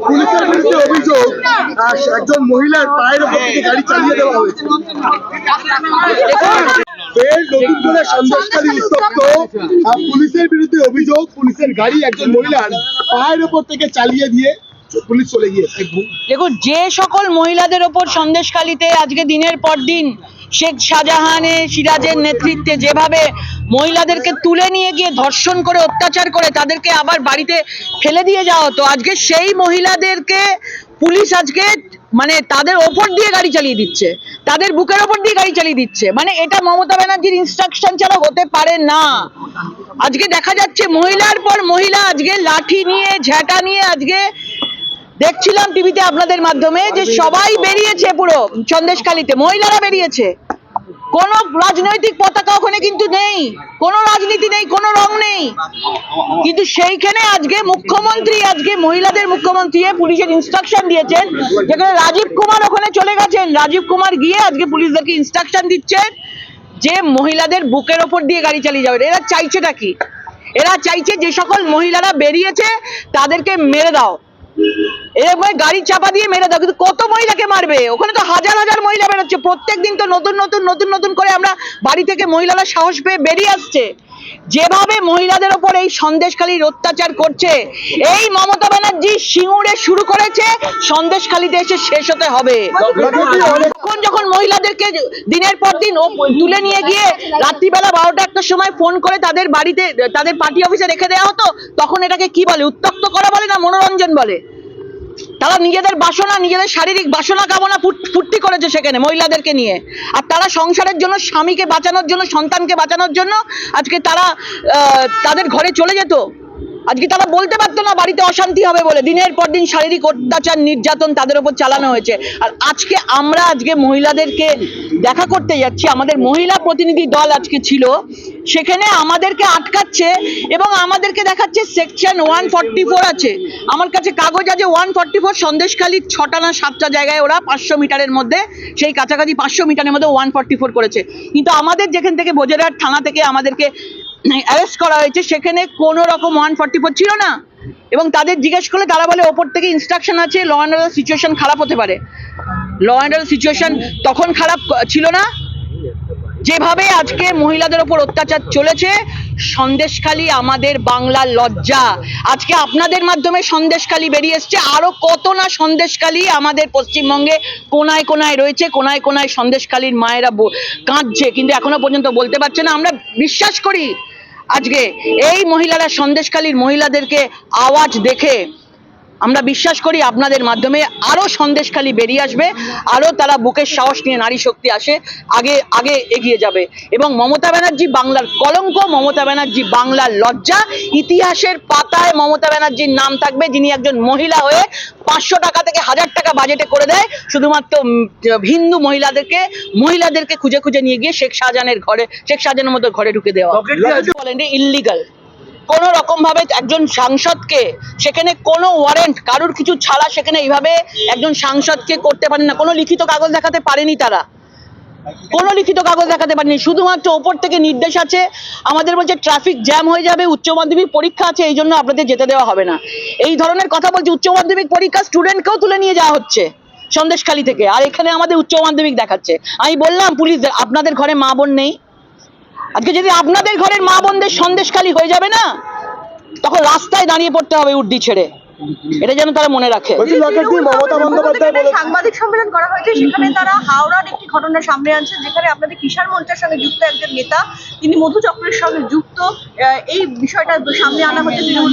পুলিশের বিরুদ্ধে অভিযোগ উপর থেকে চালিয়ে পুলিশের বিরুদ্ধে অভিযোগ পুলিশের গাড়ি একজন মহিলার পায়ের উপর থেকে চালিয়ে দিয়ে পুলিশ চলে গিয়েছে দেখুন, যে সকল মহিলাদের ওপর সন্দেশখালিতে আজকে দিনের পর দিন শেখ শাহজাহানের সিরাজের নেতৃত্বে যেভাবে মহিলাদেরকে তুলে নিয়ে গিয়ে ধর্ষণ করে অত্যাচার করে তাদেরকে আবার বাড়িতে ফেলে দিয়ে যাওয়া হতো আজকে সেই মহিলাদেরকে পুলিশ আজকে মানে তাদের ওপর দিয়ে গাড়ি চালিয়ে দিচ্ছে তাদের বুকের ওপর দিয়ে গাড়ি চালিয়ে দিচ্ছে মানে এটা মমতা ব্যানার্জির ইনস্ট্রাকশন ছাড়া হতে পারে না। আজকে দেখা যাচ্ছে মহিলার পর মহিলা আজকে লাঠি নিয়ে ঝাঁটা নিয়ে আজকে দেখছিলাম টিভিতে আপনাদের মাধ্যমে যে সবাই বেরিয়েছে পুরো সন্দেশখালিতে মহিলারা বেরিয়েছে। কোন রাজনৈতিক পতাকা ওখানে কিন্তু নেই, কোন রাজনীতি নেই, কোন রং নেই। কিন্তু সেইখানে আজকে মুখ্যমন্ত্রী, আজকে মহিলাদের মুখ্যমন্ত্রী পুলিশের ইনস্ট্রাকশন দিয়েছেন, যেখানে রাজীব কুমার ওখানে চলে গেছেন। রাজীব কুমার গিয়ে আজকে পুলিশদেরকে ইনস্ট্রাকশন দিচ্ছেন যে মহিলাদের বুকের ওপর দিয়ে গাড়ি চালিয়ে যাবে এরা চাইছেটা কি? এরা চাইছে যে সকল মহিলারা বেরিয়েছে, তাদেরকে মেরে দাও। এরকম গাড়ি চাপা দিয়ে মেরে দাও, কিন্তু কত মহিলাকে মারবে? ওখানে তো হাজার হাজার মহিলা বেরোচ্ছে। প্রত্যেক দিন তো নতুন নতুন নতুন নতুন করে আমরা বাড়ি থেকে মহিলারা সাহস পেয়ে বেরিয়ে আসছে। যেভাবে মহিলাদের ওপর এই সন্দেশখালীর অত্যাচার করছে, এই মমতা ব্যানার্জি সিঙ্গুরে শুরু করেছে, সন্দেশখালীতে এসে শেষ হতে হবে। তখন যখন মহিলাদেরকে দিনের পর দিন তুলে নিয়ে গিয়ে রাত্রিবেলা বারোটা একটার সময় ফোন করে তাদের বাড়িতে, তাদের পার্টি অফিসে রেখে দেওয়া হতো, তখন এটাকে কি বলে উত্তক্ত করা বলে না মনোরঞ্জন বলে? তারা নিজেদের বাসনা, নিজেদের শারীরিক বাসনা কামনা ফুর্তি করেছে সেখানে মহিলাদেরকে নিয়ে। আর তারা সংসারের জন্য, স্বামীকে বাঁচানোর জন্য, সন্তানকে বাঁচানোর জন্য আজকে তারা তাদের ঘরে চলে যেত। আজকে তারা বলতে পারতো না বাড়িতে অশান্তি হবে বলে। দিনের পর দিন শারীরিক অত্যাচার, নির্যাতন তাদের উপর চালানো হয়েছে। আর আজকে আমরা আজকে মহিলাদেরকে দেখা করতে যাচ্ছি। আমাদের মহিলা প্রতিনিধি দল আজকে ছিল। সেখানে আমাদেরকে আটকাচ্ছে এবং আমাদেরকে দেখাচ্ছে সেকশন ওয়ান ফর্টি ফোর আছে। আমার কাছে কাগজ আছে ওয়ান ফর্টি ফোর সন্দেশখালীর ছটা না সাতটা জায়গায় ওরা পাঁচশো মিটারের মধ্যে, সেই কাছাকাছি পাঁচশো মিটারের মধ্যে ওয়ান ফর্টি ফোর করেছে। কিন্তু আমাদের যেখান থেকে বোজেরহাট থানা থেকে আমাদেরকে অ্যারেস্ট করা হয়েছে, সেখানে কোনো রকম ওয়ান ফর্টি ফোর ছিল না। এবং তাদের জিজ্ঞেস করলে তারা বলে, ওপর থেকে ইনস্ট্রাকশন আছে ল অ্যান্ড অর্ডার সিচুয়েশন খারাপ হতে পারে। ল অ্যান্ড অর্ডার সিচুয়েশন তখন খারাপ ছিল না। যেভাবে আজকে মহিলাদের ওপর অত্যাচার চলেছে, সন্দেশখালী আমাদের বাংলার লজ্জা। আজকে আপনাদের মাধ্যমে সন্দেশখালী বেরিয়ে এসছে। আরও কত না সন্দেশখালী আমাদের পশ্চিমবঙ্গে কোনায় কোনায় রয়েছে, কোনায় কোনায় সন্দেশখালীর মায়েরা কাঁদছে। কিন্তু এখনও পর্যন্ত বলতে পারছে না। আমরা বিশ্বাস করি আজকে এই মহিলারা সন্দেশখালীর মহিলাদেরকে আওয়াজ দেখে আমরা বিশ্বাস করি আপনাদের মাধ্যমে আরও সন্দেশখালী বেরিয়ে আসবে আরও তারা বুকের সাহস নিয়ে নারী শক্তি আসে আগে আগে এগিয়ে যাবে। এবং মমতা ব্যানার্জি বাংলার কলঙ্ক মমতা ব্যানার্জি বাংলার লজ্জা ইতিহাসের পাতায় মমতা ব্যানার্জির নাম থাকবে যিনি একজন মহিলা হয়ে পাঁচশো টাকা থেকে হাজার টাকা বাজেটে করে দেয় শুধুমাত্র হিন্দু মহিলাদেরকে মহিলাদেরকে খুঁজে খুঁজে নিয়ে গিয়ে শেখ শাহজাহানের ঘরে শেখ শাহজাহানের মতো ঘরে ঢুকে দেওয়া। বলেন ইল্লিগাল কোন রকম ভাবে একজন সাংসদকে সেখানে কোনো ওয়ারেন্ট কারুর কিছু ছাড়া সেখানে এইভাবে একজন সাংসদকে করতে পারেন না। কোনো লিখিত কাগজ দেখাতে পারেনি তারা। কোনো লিখিত কাগজ দেখাতে পারেনি। শুধুমাত্র ওপর থেকে নির্দেশ আছে, আমাদের বলছে ট্রাফিক জ্যাম হয়ে যাবে, উচ্চ মাধ্যমিক পরীক্ষা আছে, এই জন্য আপনাদের যেতে দেওয়া হবে না। এই ধরনের কথা বলছে, উচ্চ মাধ্যমিক পরীক্ষা স্টুডেন্টকেও তুলে নিয়ে যাওয়া হচ্ছে সন্দেশখালী থেকে। আর এখানে আমাদের উচ্চ মাধ্যমিক দেখাচ্ছে। আমি বললাম, পুলিশ, আপনাদের ঘরে মা বোন নেই। আজকে যদি আপনাদের ঘরের মা বোনদের সন্দেশখালী হয়ে যাবে না তখন রাস্তায় দাঁড়িয়ে পড়তে হবে উড্ডি ছেড়ে। এটা যেন তারা মনে রাখে। সাংবাদিক সম্মেলন করা হয়েছে সেখানে তারা হাওড়ার একটি ঘটনা সামনে আনছে যেখানে আপনাদের কিষাণ মঞ্চের সঙ্গে যুক্ত একজন নেতা তিনি মধু চক্রের সঙ্গে যুক্ত আহ, এই বিষয়টা সামনে আনা হচ্ছে তৃণমূল